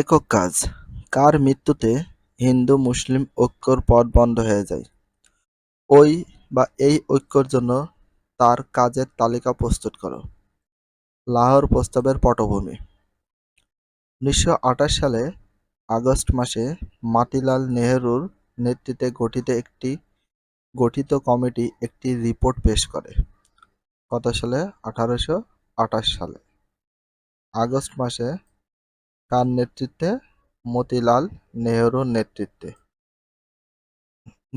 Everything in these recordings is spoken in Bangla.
একক কাজ। কার মৃত্যুতে হিন্দু, মুসলিম ঐক্যর পথ বন্ধ হয়ে যায়? ওই বা এই ঐক্যর জন্য তার কাজের তালিকা প্রস্তুত করো। লাহোর প্রস্তাবের পটভূমি। উনিশশো আঠাশ সালে আগস্ট মাসে মাতিলাল নেহরুর নেতৃত্বে গঠিত একটি গঠিত কমিটি একটি রিপোর্ট পেশ করে। কত সালে? আঠারোশো আঠাশ সালে। আগস্ট মাসে কার নেতৃত্বে? মতিলাল নেহরুর নেতৃত্বে।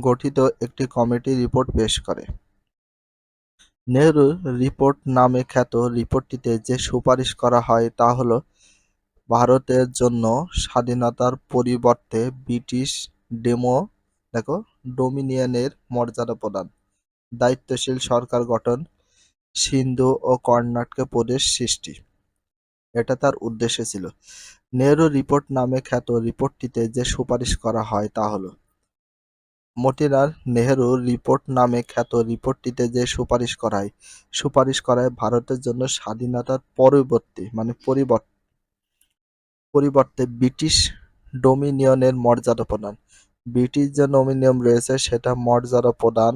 গঠিত একটি কমিটি রিপোর্ট পেশ করে। নেহরু রিপোর্ট নামে খ্যাত রিপোর্টটিতে যে সুপারিশ করা হয় তা হল, ভারতের জন্য স্বাধীনতার পরিবর্তে ব্রিটিশ ডেমো, দেখো, ডোমিনিয়নের মর্যাদা প্রদান, দায়িত্বশীল সরকার গঠন, সিন্ধু ও কর্ণাটকে প্রদেশ সৃষ্টি। এটা তার উদ্দেশ্য ছিল। নেহরু রিপোর্ট নামে খ্যাত রিপোর্টটিতে যে সুপারিশ করা হয় তা হল, মতিলাল নেহরু রিপোর্ট নামে খ্যাত রিপোর্টটিতে যে সুপারিশ করায় সুপারিশ করায় ভারতের জন্য স্বাধীনতার পরবর্তী মানে পরিবর্তে পরিবর্তে ব্রিটিশ ডোমিনিয়নের মর্যাদা প্রদান। ব্রিটিশ যে ডোমিনিয়ন রয়েছে সেটা মর্যাদা প্রদান,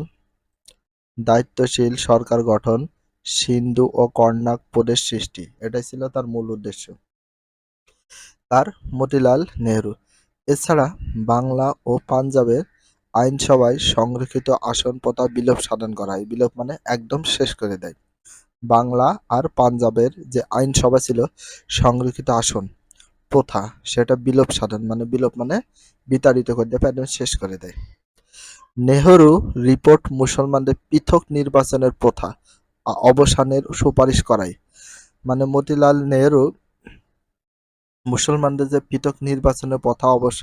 দায়িত্বশীল সরকার গঠন, সিন্ধু ও কর্ণাক প্রদেশ সৃষ্টি, এটাই ছিল তার মূল উদ্দেশ্য। তার মতিলাল নেহরু। এছাড়া বাংলা ও পাঞ্জাবের আইনসভায় সংরক্ষিত আসন প্রথা বিলোপ সাধন করা হয়। বিলোপ মানে একদম শেষ করে দেয়। বাংলা আর পাঞ্জাবের যে আইনসভা ছিল, সংরক্ষিত আসন, প্রথা, সেটা বিলোপ সাধন মানে বিলোপ মানে বিতাড়িত করে দেয়, একদম শেষ করে দেয়। নেহরু রিপোর্ট মুসলমানদের পৃথক নির্বাচনের প্রথা অবসানের সুপারিশ করায়। মানে মতিলাল নেহরু মুসলমানদের যে পৃথক নির্বাচনের প্রথা অবস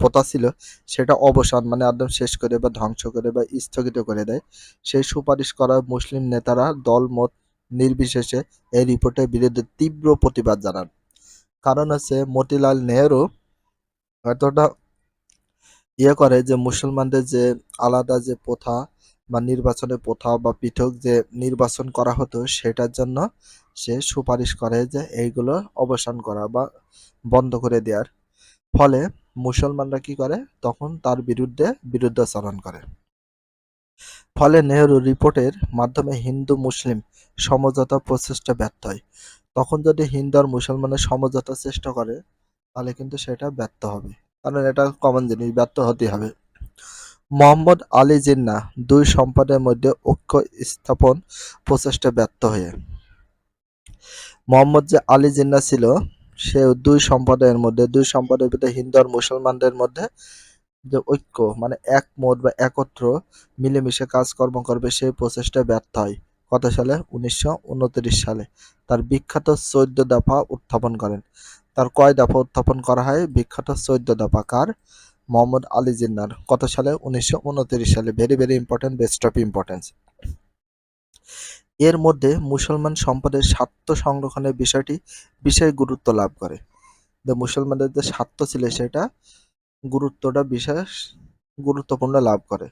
প্রথা ছিল, সেটা অবসান মানে একদম শেষ করে বা ধ্বংস করে বা স্থগিত করে দেয়। সেই সুপারিশ করা মুসলিম নেতারা দলমত নির্বিশেষে এই রিপোর্টের বিরুদ্ধে তীব্র প্রতিবাদ জানান। কারণ হচ্ছে মতিলাল নেহরু এতটা ইয়ে করে যে মুসলমানদের যে আলাদা যে প্রথা বা নির্বাচনের প্রথা বা পৃথক যে নির্বাচন করা হতো, সেটার জন্য সে সুপারিশ করে যে এইগুলো অবসান করা বা বন্ধ করে দেওয়ার। ফলে মুসলমানরা কি করে? তখন তার বিরুদ্ধে বিরুদ্ধাচরণ করে। ফলে নেহরু রিপোর্টের মাধ্যমে হিন্দু মুসলিম সমঝোতা প্রচেষ্টা ব্যর্থ হয়। তখন যদি হিন্দু আর মুসলমানের সমঝোতা চেষ্টা করে, তাহলে কিন্তু সেটা ব্যর্থ হবে। কারণ এটা কমন জিনিস, ব্যর্থ হতে হবে। মোহাম্মদ আলী জিন্না দুই সম্প্রদায়ের মধ্যে ঐক্য স্থাপন প্রচেষ্টা ব্যর্থ হয়ে মোহাম্মদ যে আলী জিন্না ছিল সে দুই সম্প্রদায়ের মধ্যে, দুই সম্প্রদায়ের ভিতরে হিন্দু আর মুসলমানদের মধ্যে যে ঐক্য মানে এক একমত বা একত্র মিলেমিশে কাজকর্ম করবে, সেই প্রচেষ্টা ব্যর্থ হয়। কত সালে? উনিশশো উনত্রিশ সালে। তার বিখ্যাত চৌদ্দ দফা উত্থাপন করেন। তার কয় দফা উত্থাপন করা হয়? বিখ্যাত চৌদ্দ দফা। কার? মোহাম্মদ আলী জিন্নার। কত সালে? উনিশশো উনত্রিশ সালে। Very very important best of importance এর মধ্যে মুসলমান সম্পদের স্বার্থ সংরক্ষণের বিষয়টি বিশেষ গুরুত্ব লাভ করে। মুসলমানদের যে স্বার্থ ছিল সেটা গুরুত্বটা বিশেষ গুরুত্বপূর্ণ লাভ করে।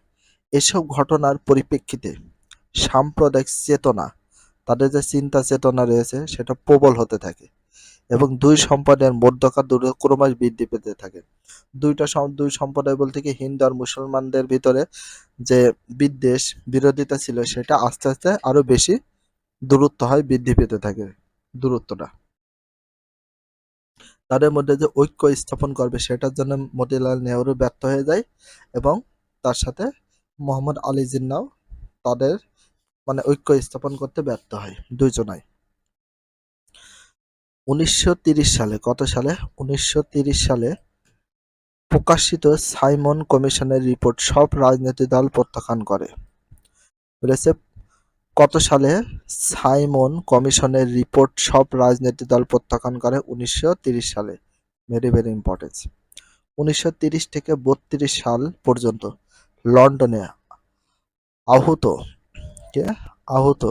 এসব ঘটনার পরিপ্রেক্ষিতে সাম্প্রদায়িক চেতনা, তাদের যে চিন্তা চেতনা রয়েছে, সেটা প্রবল হতে থাকে। এবং দুই সম্প্রদায়ের মধ্যকার দূরত্ব ক্রমশ বৃদ্ধি পেতে থাকে। দুইটা দুই সম্প্রদায় বলতে কি হিন্দু আর মুসলমানদের ভিতরে যে বিদ্বেষ, বিরোধিতা ছিল সেটা আস্তে আস্তে আরও বেশি দূরত্ব হয়, বৃদ্ধি পেতে থাকে দূরত্বটা। তাদের মধ্যে যে ঐক্য স্থাপন করবে সেটার জন্য মতিলাল নেহরু ব্যর্থ হয়ে যায় এবং তার সাথে মোহাম্মদ আলী জিন্নাও তাদের মানে ঐক্য স্থাপন করতে ব্যর্থ হয় দুইজনাই। উনিশশো সালে, কত সালে? উনিশশো সালে প্রকাশিত সাইমন কমিশনের রিপোর্ট, সব রাজনৈতিক দল প্রত্যাখ্যান করে। বলেছে, কত সালে সাইমন কমিশনের রিপোর্ট, সব রাজনৈতিক দল প্রত্যাখ্যান করে উনিশশো সালে, ভেরি ভেরি ইম্পর্টেন্স। উনিশশো থেকে বত্রিশ সাল পর্যন্ত লন্ডনে আহত, কে? আহত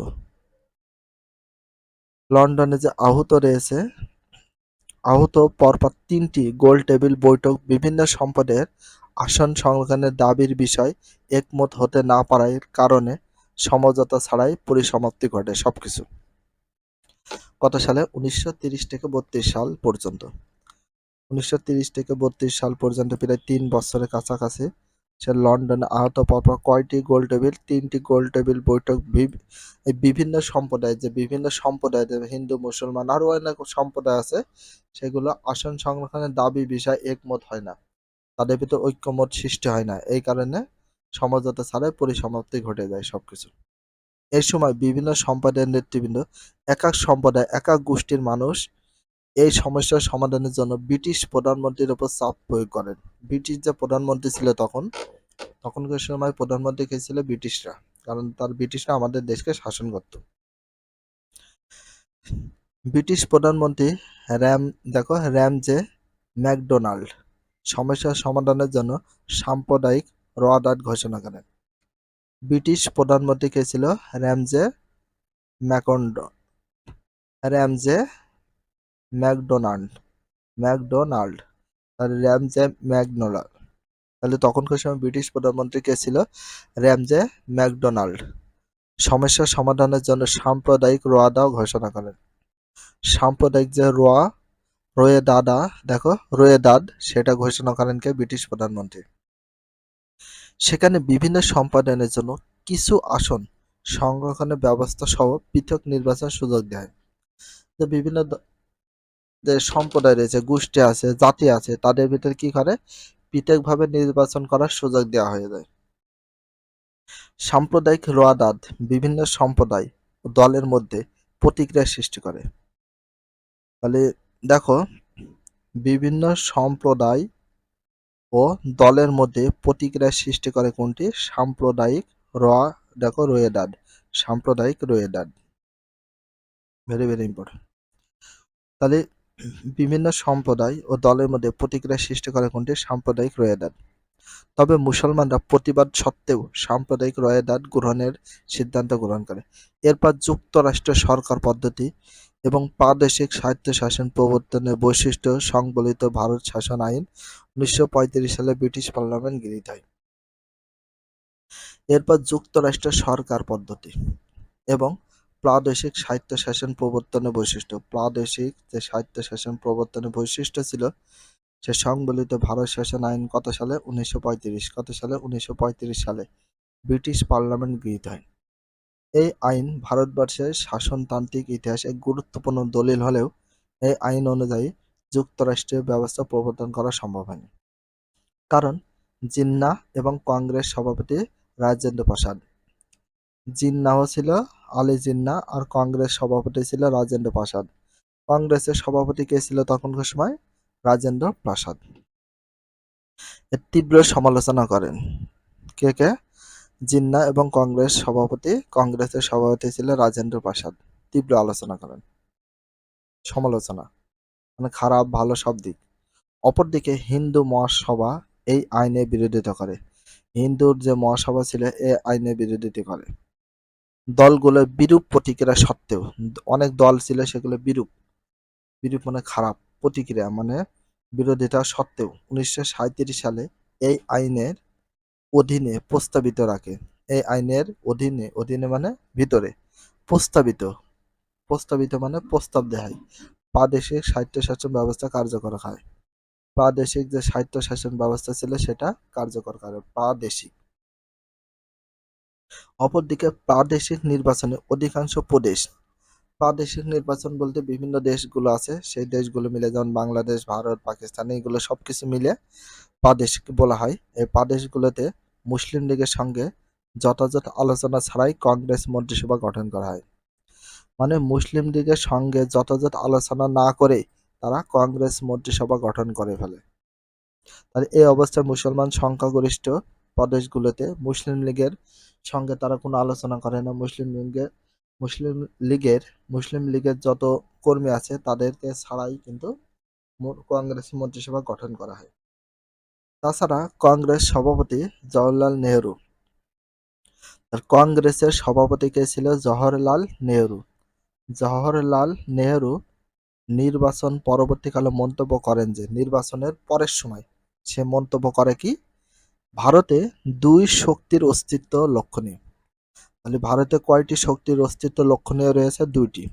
লন্ডনে যে আহত রয়েছে, আহত পরপর তিনটি গোল টেবিল বৈঠক, বিভিন্ন সম্পদের আসন সংরক্ষণের দাবির বিষয় একমত হতে না পারার কারণে সমঝোতা ছাড়াই পরিসমাপ্তি ঘটে সবকিছু। কত সালে উনিশশো থেকে বত্রিশ সাল পর্যন্ত। উনিশশো থেকে বত্রিশ সাল পর্যন্ত প্রায় তিন বছরের কাছাকাছি লন্ডনে আহত পরপর কয়টি গোল টেবিল, তিনটি গোল টেবিল বৈঠক বিভিন্ন সম্প্রদায়, যে বিভিন্ন সম্প্রদায় হিন্দু, মুসলমান আরও অনেক সম্প্রদায় আছে, সেগুলো আসন সংরক্ষণের দাবি বিষয়ে একমত হয় না। তাদের ভিতরে ঐক্যমত সৃষ্টি হয় না। এই কারণে সমঝোতা ছাড়াই পরিসমাপ্তি ঘটে যায় সবকিছু। এই সময় বিভিন্ন সম্প্রদায়ের নেতৃবৃন্দ এক এক সম্প্রদায় এক এক গোষ্ঠীর মানুষ এই সমস্যার সমাধানের জন্য ব্রিটিশ প্রধানমন্ত্রীর উপর চাপ প্রয়োগ করেন। ব্রিটিশ যে প্রধানমন্ত্রী ছিল তখন, তখনকার সময় প্রধানমন্ত্রী কে ছিল ব্রিটিশরা, কারণ তার ব্রিটিশরা আমাদের দেশকে শাসন করত। ব্রিটিশ প্রধানমন্ত্রী র্যাম, দেখো, র্যাম র্যামজে ম্যাকডোনাল্ড সমস্যার সমাধানের জন্য সাম্প্রদায়িক রোয়াদাত ঘোষণা করেন। ব্রিটিশ প্রধানমন্ত্রী কে ছিল র্যামজে ম্যাকন্ড র্যামজে ম্যাকডোনাল্ড। ম্যাকডোনাল্ড আর র্যামজে ম্যাকডোনাল্ড। তাহলে তখনকার সময় ব্রিটিশ প্রধানমন্ত্রী কে ছিল? Ramsay MacDonald. সমস্যার সমাধানের জন্য সাম্প্রদায়িক রোয়াদাও ঘোষণা করেন। সাম্প্রদায়িক যে রোয়া রয়ে দাদা দেখো রয়ে দাদ সেটা ঘোষণা করেন কে ব্রিটিশ প্রধানমন্ত্রী। সেখানে বিভিন্ন সম্পাদনের জন্য কিছু আসন সংরক্ষণের ব্যবস্থা সহ পৃথক নির্বাচন সুযোগ দেয়। বিভিন্ন সম্প্রদায় রয়েছে, গোষ্ঠী আছে, জাতি আছে, তাদের ভিতরে কি করে? পৃথকভাবে নির্বাচন করার সুযোগ দেওয়া হয়ে যায়। সাম্প্রদায়িক রোয়াদাদ বিভিন্ন সম্প্রদায় ও দলের মধ্যে প্রতিক্রিয়া সৃষ্টি করে। তাহলে দেখো, বিভিন্ন সম্প্রদায় ও দলের মধ্যে প্রতিক্রিয়া সৃষ্টি করে কোনটি? সাম্প্রদায়িক রোয়া, দেখো, রোয়েদাদ। সাম্প্রদায়িক রোয়েদাদ। ভেরি ভেরি ইম্পর্টেন্ট তাহলে বিভিন্ন সম্প্রদায় ও দলের মধ্যে প্রতিক্রিয়া সৃষ্টি করে কোনটি সাম্প্রদায়িক রোয়েদাদ? তবে মুসলমানরা প্রতিবাদ সত্ত্বেও সাম্প্রদায়িক রোয়েদাদ গ্রহণের সিদ্ধান্ত গ্রহণ করে। এরপর যুক্তরাষ্ট্র সরকার পদ্ধতি এবং প্রাদেশিক স্বায়ত্তশাসন প্রবর্তনের বৈশিষ্ট্য সংবলিত ভারত শাসন আইন উনিশশো পঁয়ত্রিশ সালে ব্রিটিশ পার্লামেন্ট গৃহীত হয়। এরপর যুক্তরাষ্ট্র সরকার পদ্ধতি এবং প্রাদেশিক স্বায়ত্তশাসন প্রবর্তনের বৈশিষ্ট্য। প্রাদেশিক যে স্বায়ত্তশাসন প্রবর্তনের বৈশিষ্ট্য ছিল, সে সংবলিত ভারত শাসন আইন কত সালে? উনিশশো কত সালে? উনিশশো পঁয়ত্রিশ সালে। ব্রিটিশ পার্লামেন্ট গৃহীত হয়। এই আইন ভারতবর্ষের শাসনতান্ত্রিক ইতিহাসে গুরুত্বপূর্ণ দলিল হলেও এই আইন অনুযায়ী যুক্তরাষ্ট্রীয় ব্যবস্থা প্রবর্তন করা সম্ভব হয়নি। কারণ জিন্না এবং কংগ্রেস সভাপতি রাজেন্দ্র প্রসাদ। জিন্নাও ছিল আলী জিন্না আর কংগ্রেস সভাপতি ছিল রাজেন্দ্র প্রসাদ। কংগ্রেসের সভাপতি কে ছিল তখনকার সময়? রাজেন্দ্র প্রসাদ। তীব্র সমালোচনা করেন। কে কে? জিন্না এবং কংগ্রেস সভাপতি। কংগ্রেসের সভাপতি ছিল রাজেন্দ্র প্রসাদ। তীব্র আলোচনা করেন। সমালোচনা। মানে খারাপ, ভালো সব দিক। অপরদিকে হিন্দু মহাসভা এই আইনে বিরোধিতা করে। হিন্দুর যে মহাসভা ছিল এই আইনে বিরোধিতা করে। দলগুলো বিরূপ প্রতিক্রিয়া সত্ত্বেও, অনেক দল ছিল সেগুলো বিরূপ। বিরূপ মানে খারাপ প্রতিক্রিয়া মানে বিরোধিতা সত্ত্বেও উনিশশো সাঁইত্রিশ সালে এই আইনের অধীনে প্রস্তাবিত রাখে। এই আইনের অধীনে অধীনে মানে ভিতরে, প্রস্তাবিত। প্রস্তাবিত মানে প্রস্তাব দেয়। প্রাদেশিক স্বায়ত্তশাসন ব্যবস্থা কার্যকর হয়। প্রাদেশিক যে স্বায়ত্তশাসন ব্যবস্থা ছিল সেটা কার্যকর করে, প্রাদেশিক। অপরদিকে প্রাদেশিক নির্বাচনে অধিকাংশ প্রদেশ, প্রাদেশিক নির্বাচন বলতে বিভিন্ন দেশগুলো আছে, সেই দেশগুলো মিলে যেমন বাংলাদেশ, ভারত, পাকিস্তান এগুলো সবকিছু মিলে প্রাদেশিক বলা হয়। এই প্রাদেশগুলোতে মুসলিম লীগের সঙ্গে যথাযথ আলোচনা ছাড়াই কংগ্রেস মন্ত্রিসভা গঠন করা হয়। মানে মুসলিম লীগের সঙ্গে যথাযথ আলোচনা না করে তারা কংগ্রেস মন্ত্রিসভা গঠন করে ফেলে। তাহলে এই অবস্থায় মুসলমান সংখ্যাগরিষ্ঠ প্রদেশগুলোতে মুসলিম লীগের সঙ্গে তারা কোনো আলোচনা করে না। মুসলিম লীগের মুসলিম লীগের মুসলিম লীগের যত কর্মী আছে তাদেরকে ছাড়াই কিন্তু কংগ্রেস মন্ত্রিসভা গঠন করা হয়। তাছাড়া কংগ্রেস সভাপতি জওহরলাল নেহরু। আর কংগ্রেসের সভাপতি কে ছিল? জওহরলাল নেহরু। জওহরলাল নেহরু নির্বাচন পরবর্তীকালে মন্তব্য করেন যে, নির্বাচনের পরের সময় সে মন্তব্য করে কি? ভারতে দুই শক্তির অস্তিত্ব লক্ষণীয়। তাহলে ভারতে কয়টি শক্তির অস্তিত্ব লক্ষণীয় রয়েছে? দুইটি।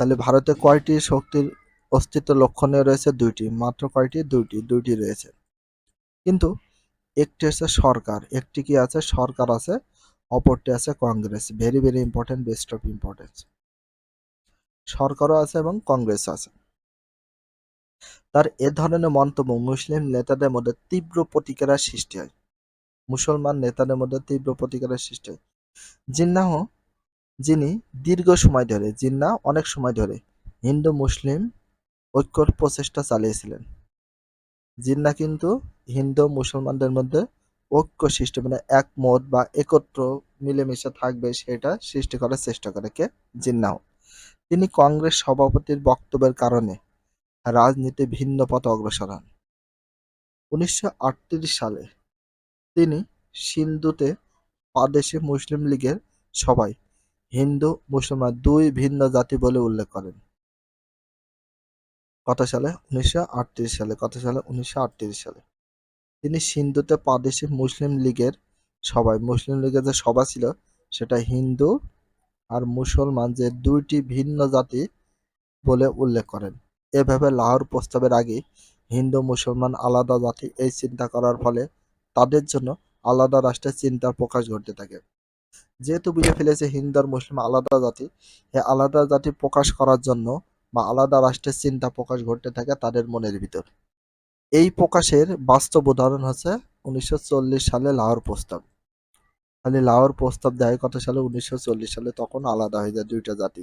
তাহলে ভারতে কয়টি শক্তির অস্তিত্ব লক্ষণীয় রয়েছে? দুইটি। মাত্র কয়টি? দুইটি। দুইটি রয়েছে। কিন্তু একটি হচ্ছে সরকার, একটি কি আছে? সরকার আছে, অপরটি আছে Congress. Very very important best of importance সরকারও আছে এবং কংগ্রেস আছে। তার এ ধরনের মন্তব্য মুসলিম নেতাদের মধ্যে তীব্র প্রতিক্রিয়ার সৃষ্টি হয়। মুসলমান নেতাদের মধ্যে তীব্র প্রতিক্রিয়ার সৃষ্টি হয়। জিন্নাহ যিনি দীর্ঘ সময় ধরে জিন্না অনেক সময় ধরে হিন্দু মুসলিম ঐক্যর প্রচেষ্টা চালিয়েছিলেন। জিন্না কিন্তু হিন্দু মুসলমানদের মধ্যে ঐক্য সৃষ্টি মানে একমত বা একত্র মিলেমিশে থাকবে সেটা সৃষ্টি করার চেষ্টা করে কে? জিন্নাহ। তিনি কংগ্রেস সভাপতির বক্তব্যের কারণে রাজনীতি ভিন্ন পথে অগ্রসর হন। উনিশশো আটত্রিশ সালে তিনি সিন্ধুতে প্রাদেশিক মুসলিম লীগের সবাই হিন্দু মুসলমান দুই ভিন্ন জাতি বলে উল্লেখ করেন। কত সালে? উনিশশো আটত্রিশ সালে। কত সালে? উনিশশো আটত্রিশ সালে। তিনি সিন্ধুতে প্রাদেশিক মুসলিম লীগের সবাই মুসলিম লীগের যে সভা ছিল, সেটা হিন্দু আর মুসলমান যে দুইটি ভিন্ন জাতি বলে উল্লেখ করেন। এভাবে লাহোর প্রস্তাবের আগে হিন্দু, মুসলমান আলাদা জাতি এই চিন্তা করার ফলে তাদের জন্য আলাদা রাষ্ট্রের চিন্তার প্রকাশ ঘটতে থাকে। যেহেতু বুঝে ফেলেছে হিন্দু আর মুসলিম আলাদা জাতি, এই আলাদা জাতি প্রকাশ করার জন্য বা আলাদা রাষ্ট্রের চিন্তা প্রকাশ ঘটতে থাকে তাদের মনের ভিতর। এই প্রকাশের বাস্তব উদাহরণ হচ্ছে উনিশশো চল্লিশ সালে লাহোর প্রস্তাব। খালি লাহোর প্রস্তাব দেয় কত সালে? উনিশশো চল্লিশ সালে তখন আলাদা হয়ে যায় দুইটা জাতি।